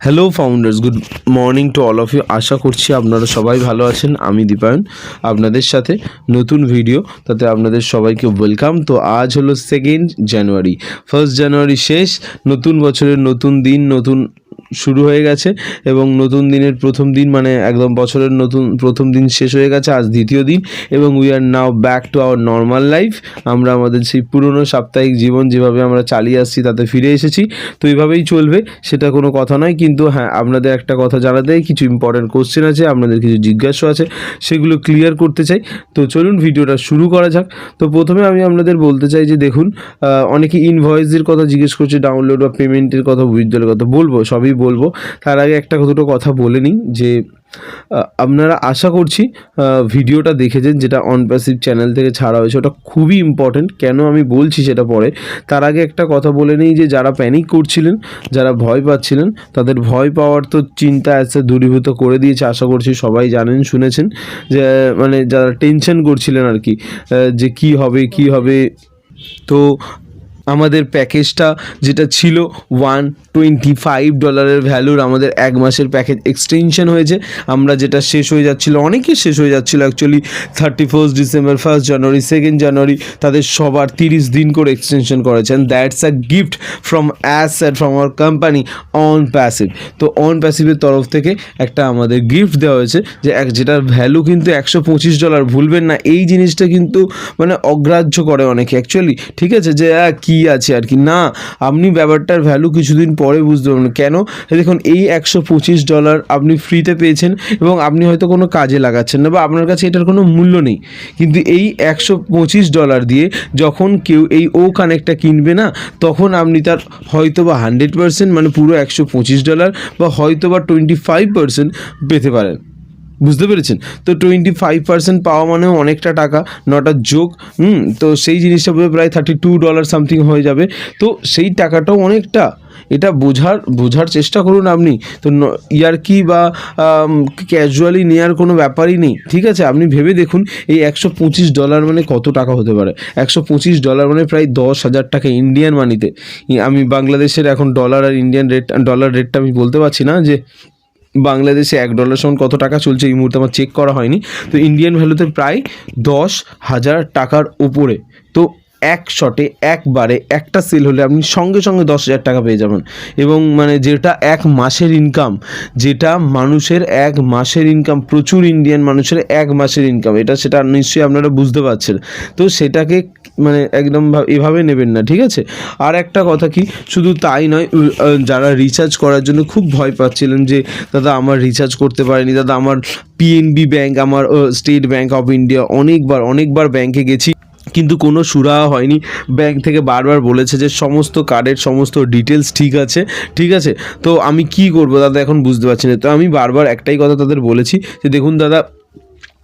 Hello founders good morning to all of you আশা করছি আপনারা সবাই ভালো আছেন। আমি দীপায়ন। আপনাদের সাথে নতুন ভিডিও তাতে আপনাদের সবাইকে ওয়েলকাম তো আজ হলো সেকেন্ড জানুয়ারি ফার্স্ট জানুয়ারি শেষ। নতুন বছরের নতুন দিন, নতুন শুরু হয়ে গেছে এবং নতুন দিনের প্রথম দিন মানে একদম বছরের নতুন প্রথম দিন শেষ হয়ে গেছে, আজ দ্বিতীয় দিন এবং we are now back to our normal life আমরা আমাদের সেই পুরনো সাপ্তাহিক জীবন যেভাবে আমরা চালিয়ে আসছি তাতে ফিরে এসেছি। তো এইভাবেই চলবে, সেটা কোনো কথা নয়, কিন্তু হ্যাঁ আপনাদের একটা কথা জানাতে কিছু ইম্পর্টেন্ট কোশ্চেন আছে, আপনাদের কিছু জিজ্ঞাসা আছে, সেগুলো ক্লিয়ার করতে চাই। তো চলুন, ভিডিওটা শুরু করা যাক। তো প্রথমে আমি আপনাদের বলতে চাই যে দেখুন অনেকে ইনভয়েসের কথা জিজ্ঞেস করছে ডাউনলোড বা পেমেন্টের কথা উইথড্রলের কথা, বলব, সবই বলব, তার আগে একটা দুটো কথা বলে নিই যে আপনারা আশা করছি ভিডিওটা দেখেছেন যেটা অনপ্যাসিভ চ্যানেল থেকে ছাড়া হয়েছে, ওটা খুবই ইম্পর্টেন্ট কেন আমি বলছি সেটা পরে? তার আগে একটা কথা বলে নিই যে, যারা প্যানিক করছিলেন, যারা ভয় পাচ্ছিলেন, তাদের ভয় পাওয়ার তো চিন্তা আছে দূরীভূত করে দিয়েছে, আশা করছি সবাই জানেন, শুনেছেন। যে মানে যারা টেনশন করছিলেন আর কি যে কি হবে কি হবে, তো আমাদের প্যাকেজটা যেটা ছিল ওয়ান টোয়েন্টি ফাইভ ডলারের ভ্যালুর আমাদের এক মাসের প্যাকেজ এক্সটেনশন হয়েছে। আমরা যেটা শেষ হয়ে যাচ্ছিল অনেকের শেষ হয়ে যাচ্ছিল actually thirty first December first January second January তাদের সবার তিরিশ দিন করে এক্সটেনশন করেছেন that's a gift from asset from our company on passive তো অন প্যাসিভের তরফ থেকে একটা আমাদের গিফট দেওয়া হয়েছে যে এক যেটার ভ্যালু কিন্তু একশো পঁচিশ ডলার ভুলবেন না। এই জিনিসটা কিন্তু মানে অগ্রাহ্য করে অনেকে। অ্যাকচুয়ালি ঠিক আছে যে আহ, কি আছে আর কি? না, আপনি ব্যাপারটার ভ্যালু কিছুদিন পরে বুঝতে পারবেন। কেন? দেখুন, এই একশো পঁচিশ ডলার আপনি ফ্রিতে পেয়েছেন এবং আপনি হয়তো কোনো কাজে লাগাচ্ছেন না বা আপনার কাছে এটার কোনো মূল্য নেই। কিন্তু এই একশো পঁচিশ ডলার দিয়ে যখন কেউ এই ও কানেক্টটা কিনবে না, তখন আপনি তার হয়তো বা হান্ড্রেড পার্সেন্ট মানে পুরো একশো পঁচিশ ডলার বা হয়তো বা টোয়েন্টি ফাইভ পার্সেন্ট পেতে পারেন। বুঝতে পেরেছেন? তো টোয়েন্টি ফাইভ পার্সেন্ট পাওয়া মানেও অনেকটা টাকা, নটা যোগ, হুম, তো সেই জিনিসটা প্রায় থার্টি টু ডলার সামথিং হয়ে যাবে। তো সেই টাকাটাও অনেকটা, এটা বোঝার বোঝার চেষ্টা করুন আপনি। তো ইয়ারকি বা ক্যাজুয়ালি নেওয়ার কোনো ব্যাপারই নেই, ঠিক আছে? আপনি ভেবে দেখুন, এই একশো পঁচিশ ডলার মানে কত টাকা হতে পারে? একশো পঁচিশ ডলার মানে প্রায় দশ হাজার টাকা ইন্ডিয়ান মানিতে আমি বাংলাদেশের এখন ডলার আর ইন্ডিয়ান রেট ডলার রেটটা আমি বলতে পারছি না যে বাংলাদেশে এক ডলার সমান কত টাকা চলছে এই মুহূর্তে আমার চেক করা হয়নি। তো ইন্ডিয়ান ভ্যালুতে প্রায় দশ হাজার টাকার উপরে। তো এক শটে একবারে একটা সেল হলে আপনি সঙ্গে সঙ্গে দশ হাজার টাকা পেয়ে যাবেন। এবং মানে যেটা এক মাসের ইনকাম যেটা মানুষের এক মাসের ইনকাম প্রচুর ইন্ডিয়ান মানুষের এক মাসের ইনকাম এটা সেটা নিশ্চয়ই আপনারা বুঝতে পারছেন। তো সেটাকে মানে একদম এভাবে নেবেন না, ঠিক আছে? আর একটা কথা কি, শুধু তাই নয় যারা রিচার্জ করার জন্য খুব ভয় পাচ্ছিলেন যে, দাদা আমার রিচার্জ করতে পারেনি, দাদা আমার পিএনবি ব্যাংক আমার স্টেট ব্যাংক অফ ইন্ডিয়া অনেকবার অনেকবার ব্যাংকে গেছি, কিন্তু কোনো সুরাহা হয়নি। ব্যাংক থেকে বারবার বলেছে যে, সমস্ত কার্ডের সমস্ত ডিটেলস ঠিক আছে ঠিক আছে? তো আমি কি করব, দাদা এখন বুঝতে পারছি না। তো আমি বারবার একটাই কথা তাদের বলেছি যে, দেখুন দাদা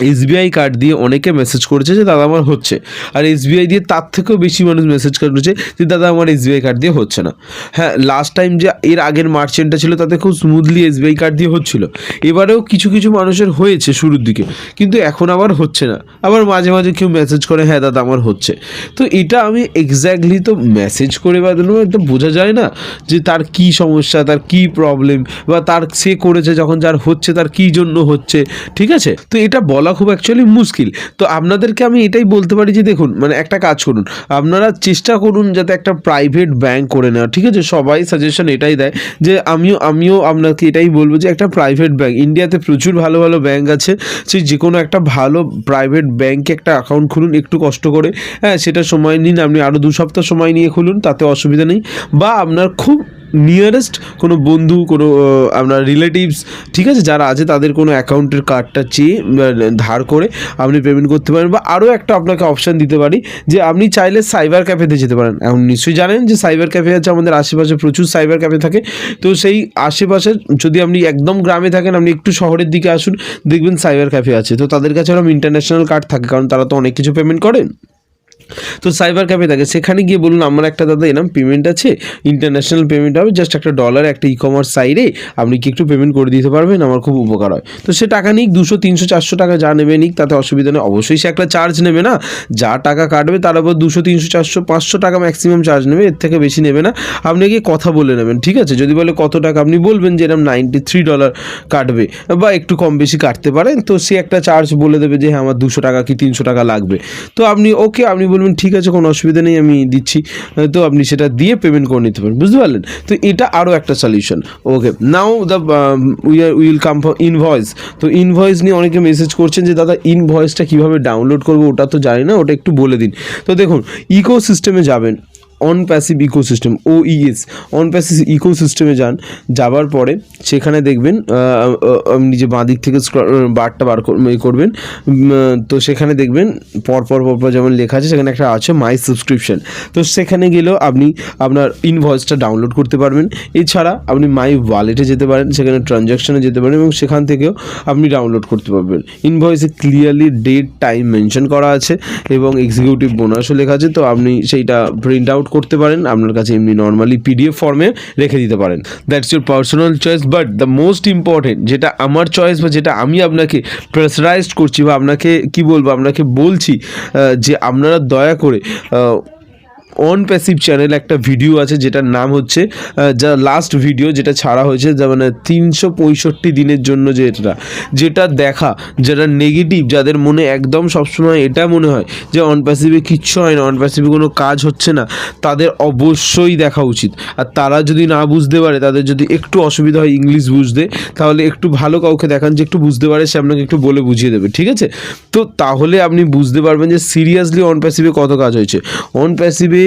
এসবিআই কার্ড দিয়ে অনেকে মেসেজ করেছে যে, দাদা, আমার হচ্ছে। আর এসবিআই দিয়ে তার থেকেও বেশি মানুষ মেসেজ করেছে যে, দাদা, আমার এসবিআই কার্ড দিয়ে হচ্ছে না। হ্যাঁ লাস্ট টাইম যে এর আগের মার্চেন্টটা ছিল, তাতে খুব স্মুথলি এসবিআই কার্ড দিয়ে হচ্ছিল। এবারেও কিছু কিছু মানুষের হয়েছে শুরুর দিকে, কিন্তু এখন আবার হচ্ছে না। আবার মাঝে মাঝে কেউ মেসেজ করে হ্যাঁ দাদা, আমার হচ্ছে। তো এটা আমি এক্স্যাক্টলি তো মেসেজ করে বা একটা বোঝা যায় না যে তার কি সমস্যা, তার কি প্রবলেম বা তার সে করেছে যখন যার হচ্ছে, তার কি জন্য হচ্ছে, ঠিক আছে? তো এটা বলা খুব অ্যাকচুয়ালি মুশকিল। তো আপনাদেরকে আমি এটাই বলতে পারি যে দেখুন মানে একটা কাজ করুন। আপনারা চেষ্টা করুন যাতে একটা প্রাইভেট ব্যাংক করে নেওয়া, ঠিক আছে? সবাই সাজেশন এটাই দেয় যে আমিও আমিও আপনাকে এটাই বলব যে একটা প্রাইভেট ব্যাঙ্ক ইন্ডিয়াতে প্রচুর ভালো ভালো ব্যাঙ্ক আছে। সেই যে কোনো একটা ভালো প্রাইভেট ব্যাঙ্কে একটা অ্যাকাউন্ট খুলুন, একটু কষ্ট করে। হ্যাঁ সেটা সময় নিন, আপনি আরও দু সপ্তাহ সময় নিয়ে খুলুন, তাতে অসুবিধা নেই। বা আপনার খুব নিয়ারেস্ট কোনো বন্ধু, কোনো আপনার রিলেটিভস ঠিক আছে, যারা আছে তাদের কোনো অ্যাকাউন্টের কার্ডটা চেয়ে ধার করে আপনি পেমেন্ট করতে পারেন বা আরও একটা আপনাকে অপশান দিতে পারি যে আপনি চাইলে সাইবার ক্যাফেতে যেতে পারেন। এখন নিশ্চয়ই জানেন যে সাইবার ক্যাফে আছে, আমাদের আশেপাশে প্রচুর সাইবার ক্যাফে থাকে। তো সেই আশেপাশে যদি আপনি একদম গ্রামে থাকেন, আপনি একটু শহরের দিকে আসুন, দেখবেন সাইবার ক্যাফে আছে। তো তাদের কাছে ওরকম ইন্টারন্যাশনাল কার্ড থাকে, কারণ তারা তো অনেক কিছু পেমেন্ট করেন। তো সাইবার ক্যাফে থাকে সেখানে গিয়ে বলুন, আমার একটা দাদা এরম পেমেন্ট আছে ইন্টারন্যাশনাল পেমেন্ট হবে জাস্ট একটা ডলার একটা ই কমার্স সাইডে আপনি কি একটু পেমেন্ট করে দিতে পারবেন? আমার খুব উপকার হয়। তো সে টাকা নিক, দুশো, তিনশো, চারশো টাকা যা নেবে নিক, তাতে অসুবিধা নেই। অবশ্যই সে একটা চার্জ নেবে না। যা টাকা কাটবে, তার উপর দুশো, তিনশো, চারশো, পাঁচশো টাকা ম্যাক্সিমাম চার্জ নেবে, এর থেকে বেশি নেবে না। আপনি গিয়ে কথা বলে নেবেন, ঠিক আছে? যদি বলে কত টাকা, আপনি বলবেন যে এরকম নাইনটি থ্রি ডলার কাটবে, বা একটু কম বেশি কাটতে পারেন। তো সে একটা চার্জ বলে দেবে যে হ্যাঁ আমার দুশো টাকা কি তিনশো টাকা লাগবে? তো আপনি ওকে আপনি বলবেন, ঠিক আছে, কোনো অসুবিধা নেই, আমি দিচ্ছি। তো আপনি সেটা দিয়ে পেমেন্ট করে নিতে পারেন। বুঝতে পারলেন? তো এটা আরও একটা solution okay now the we are will come for invoice তো ইনভয়েস নিয়ে অনেকে মেসেজ করছেন যে, দাদা ইনভয়েসটা কীভাবে ডাউনলোড করব? ওটা তো জানি না, ওটা একটু বলে দিন। তো দেখুন ইকো সিস্টেমে যাবেন। On passive ecosystem O ES on passive ইকোসিস্টেমে যান, যাবার পরে সেখানে দেখবেন আপনি যে বাঁ দিক থেকে বারটা বার কর- করবেন তো সেখানে দেখবেন পরপর পরপর যেমন লেখা আছে, সেখানে একটা আছে মাই সাবস্ক্রিপশন তো সেখানে গেলেও আপনি আপনার ইনভয়েসটা ডাউনলোড করতে পারবেন। এছাড়া আপনি মাই ওয়ালেটে যেতে পারেন, সেখানে ট্রানজ্যাকশনে যেতে পারেন এবং সেখান থেকেও আপনি ডাউনলোড করতে পারবেন। ইনভয়েসে ক্লিয়ারলি ডেট টাইম মেনশন করা আছে এবং এক্সিকিউটিভ বোনাসও লেখা আছে, তো আপনি সেইটা প্রিন্ট আউট করতে পারেন, আপনার কাছে এমনি নর্মালি পিডিএফ ফর্মে রেখে দিতে পারেন। That's your personal choice but the most important যেটা আমার চয়েস বা যেটা আমি আপনাকে প্রেসারাইজড করছি বা আপনাকে, কি বলব, আপনাকে বলছি যে আপনারা দয়া করে অন প্যাসিভ চ্যানেল একটা ভিডিও আছে, যেটার নাম হচ্ছে যা লাস্ট ভিডিও যেটা ছাড়া হয়েছে, যা মানে তিনশো পঁয়ষট্টি দিনের জন্য যেটা যেটা দেখা যেটা নেগেটিভ যাদের মনে একদম সবসময় এটা মনে হয়, যে অন প্যাসিভে কিচ্ছু হয় না অন প্যাসিভে কোনো কাজ হচ্ছে না, তাদের অবশ্যই দেখা উচিত। আর তারা যদি না বুঝতে পারে, তাদের যদি একটু অসুবিধা হয় ইংলিশ বুঝতে, তাহলে একটু ভালো কাউকে দেখান যে একটু বুঝতে পারে, সে আপনাকে একটু বলে বুঝিয়ে দেবে, ঠিক আছে? তো তাহলে আপনি বুঝতে পারবেন যে সিরিয়াসলি অন প্যাসিভে কত কাজ হয়েছে। অন প্যাসিভে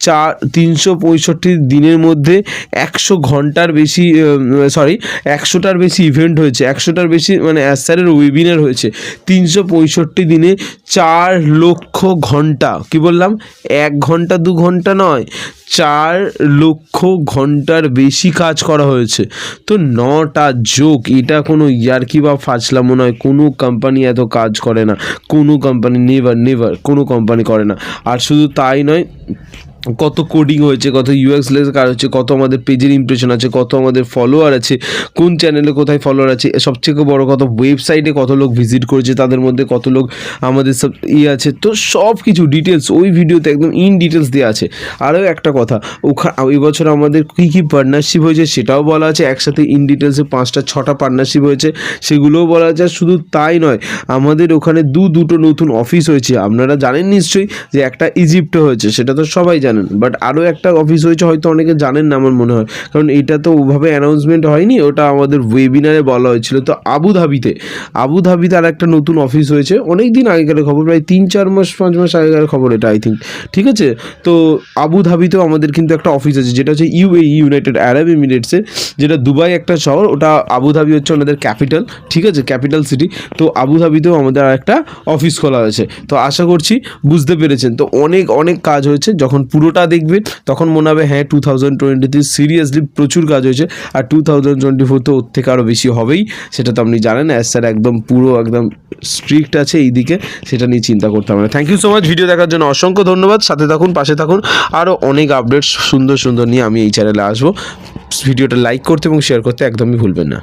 চার তিনশো পঁয়ষট্টি দিনের মধ্যে একশো ঘণ্টার বেশি সরি একশোটার বেশি ইভেন্ট হয়েছে। একশোটার বেশি মানে স্যারের ওয়েবিনার হয়েছে। তিনশো পঁয়ষট্টি দিনে চার লক্ষ ঘণ্টা। কি বললাম? এক ঘণ্টা দু ঘণ্টা নয়, চার লক্ষ ঘণ্টার বেশি কাজ করা হয়েছে। তো নটা যোগ এটা কোনো ইয়ার্কি বা ফাজলামো নয়। কোনো কোম্পানি এত কাজ করে না। কোনো কোম্পানি নেভার নেভার কোনো কোম্পানি করে না। আর শুধু তাই নয় কত কোডিং হয়েছে, কত ইউএক্স লেস কার হচ্ছে, কত আমাদের পেজের ইমপ্রেশন আছে, কত আমাদের ফলোয়ার আছে, কোন চ্যানেলে কোথায় ফলোয়ার আছে সবথেকে বড় কত ওয়েবসাইটে কত লোক ভিজিট করেছে তাদের মধ্যে, কত লোক আমাদের সব ইয়ে আছে, তো সব কিছু ডিটেলস ওই ভিডিওতে একদম ইন ডিটেলস দেওয়া আছে। আরও একটা কথা ওখানে এই বছর আমাদের কী কী পার্টনারশিপ হয়েছে সেটাও বলা আছে, একসাথে ইন ডিটেলসে পাঁচটা, ছটা পার্টনারশিপ হয়েছে, সেগুলোও বলা আছে শুধু তাই নয়, আমাদের ওখানে দু, দুটো নতুন অফিস হয়েছে, আপনারা জানেন নিশ্চয়ই যে একটা ইজিপ্টে হয়েছে, সেটা তো সবাই জানেন। বাট আরও একটা অফিস হয়েছে, হয়তো অনেকে জানেন না, আমার মনে হয়। কারণ এটা তো ওভাবে অ্যানাউন্সমেন্ট হয়নি, ওটা আমাদের ওয়েবিনারে বলা হয়েছিল। তো আবুধাবিতে আবুধাবিতে আর একটা নতুন অফিস হয়েছে। অনেক দিন আগেকার খবর, প্রায় তিন, চার মাস, পাঁচ মাস আগেকার খবর এটা আই থিঙ্ক ঠিক আছে? তো আবুধাবিতেও আমাদের কিন্তু একটা অফিস আছে, যেটা হচ্ছে ইউএই ইউনাইটেড আরব এমিরেটসে যেটা দুবাই একটা শহর, ওটা আবুধাবি হচ্ছে ওনাদের ক্যাপিটাল ঠিক আছে? ক্যাপিটাল সিটি তো আবুধাবিতেও আমাদের আর একটা অফিস খোলা হয়েছে। তো আশা করছি বুঝতে পেরেছেন। তো অনেক অনেক কাজ হয়েছে, যখন পুরোটা দেখবেন তখন মনে হবে হ্যাঁ টু থাউজেন্ড টোয়েন্টিতে সিরিয়াসলি প্রচুর কাজ হয়েছে, আর টু থাউজেন্ড টোয়েন্টি ফোর তো ওর থেকে আরও বেশি হবেই, সেটা তো আপনি জানেন অ্যাজ স্যার একদম পুরো একদম স্ট্রিক্ট আছে এই দিকে, সেটা নিয়ে চিন্তা করতে হবে না। Thank you so much video দেখার জন্য অসংখ্য ধন্যবাদ, সাথে থাকুন, পাশে থাকুন আরও অনেক আপডেটস সুন্দর সুন্দর নিয়ে আমি এই চ্যানেলে আসব। ভিডিওটা লাইক করতে এবং শেয়ার করতে একদমই ভুলবেন না।